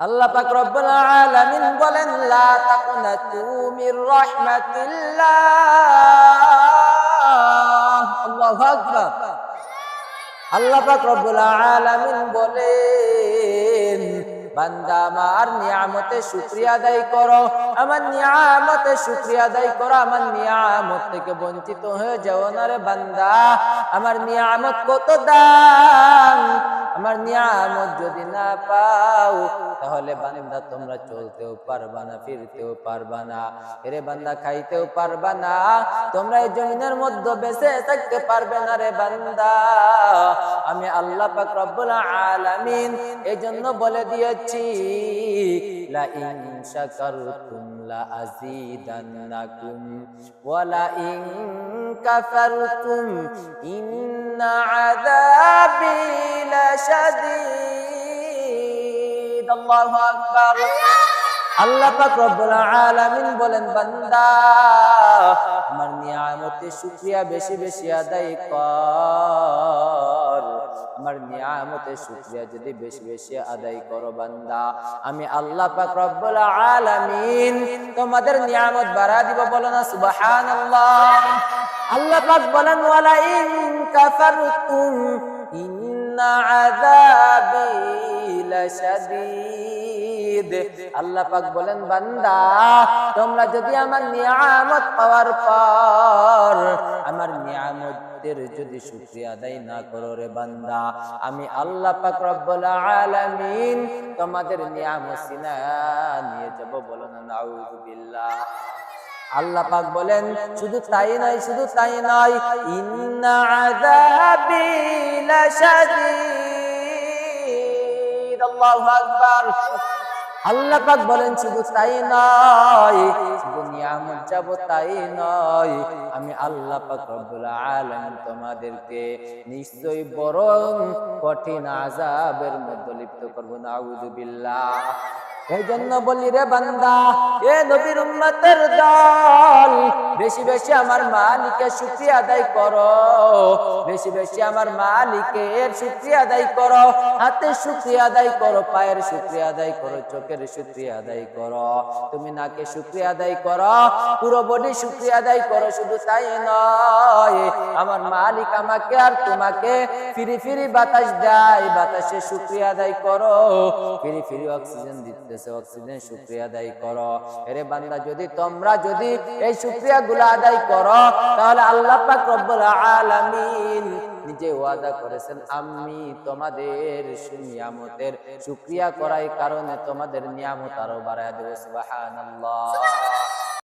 আল্লাহ পাক রব্বুল আলামিন বলেন, লা তাকুনাতু মির রাহমাতিল্লাহ। আল্লাহু আকবার। আল্লাহ পাক রব্বুল আলামিন বলেন, বান্দা, আমার নিয়ামতে শুকরিয়া আদায় করো। আমার নিয়ামতে শুকরিয়া আদায় করো। আমার নিয়ামত থেকে বঞ্চিত হয়ে যাও না রে বান্দা। আমার নিয়ামত কত দাম? আমার নিয়ামত যদি না পাও, তাহলে বান্দা তোমরা চলতেও পারবা না, ফিরতেও পারবা না। রে বান্দা, খাইতেও পারবা না। তোমরা এই জমিনের মধ্যে বেঁচে থাকতে পারবে না রে বান্দা। আমি আল্লাহ পাক রব্বুল আলামিন এই জন্য বলে দিয়েছি লা ইন শাকারতুম লা আযীদান্নাকুম ওয়া লা ইন কাফারতুম, ইন্না আযাবি লাশাদীদ। আল্লাহু আকবার। আল্লাহ পাক রব্বুল আলামিন বলেন, বান্দা, আমার নিয়ামতে শুকরিয়া বেশি বেশি আদায় কর। আমার নিয়ামতে শুক্রিয়া যদি বেশি বেশি আদায় করো বান্দা। আমি আল্লাহ পাক রব্বুল আলামিন তোমাদের নিয়ামত বাড়া দিব, বলো না সুবহানাল্লাহ। আল্লাহ পাক বলেন ওয়ালা ইন কাফারতুম ইন্না আযাবি লাশাদীদ। আল্লাহ পাক বলেন, বান্দা, তোমরা যদি আমার নিয়ামত পাওয়ার পর আমার নিয়ামতের যদি শুকরিয়া আদায় না করো রে বান্দা, আমি আল্লাহ পাক রব্বুল আলামিন তোমাদের নিয়ামত সিনা নিয়ে যাব বলো না নাউযুবিল্লাহ আল্লাহ পাক বলেন, শুধু তাই নয়, শুধু তাই নয়, ইন্না আযাবি লাশাদীদ। আল্লাহু আকবার। আল্লাহ পাক বলেন, শুধু তাই নয়, শুধু নিয়ামত যাব তাই নয়। আমি আল্লাহ পাক রব্বুল আলামিন তোমাদেরকে নিশ্চয়ই বরং কঠিন আযাবের মধ্যে লিপ্ত করব, নাউযু বিল্লাহ। এই জন্য বলি, রে বান্দা, এ নবীর উম্মতের দল, বেশি বেশি আমার মালিকের শুকরিয়া আদায় করো। বেশি বেশি আমার মালিকের শুকরিয়া আদায় করো। হাতের শুকরিয়া আদায় করো, পায়ের শুকরিয়া আদায় করো, চোখের শুকরিয়া আদায় করো। তুমি নাকে শুকরিয়া আদায় করো, পুরো বডি শুকরিয়া আদায় করো, শুধু তাই নয়, আমার মালিক আমাকে আর তোমাকে ফিরি ফিরি বাতাস দেয়, বাতাসে শুকরিয়া আদায় করো। ফিরি ফিরি অক্সিজেন দিতেছে অক্সিজেন শুকরিয়া আদায় করো। এরে বান্দা, যদি তোমরা যদি এই শুকরিয়া গুলো আদায় করো, তাহলে আল্লাহ পাক রব্বুল আলামিন নিজে ওয়াদা করেছেন, আমি তোমাদের নিয়ামতের শুক্রিয়া করাই কারণে তোমাদের নিয়ামত আরও বাড়ায় দেবো, সুবহানাল্লাহ।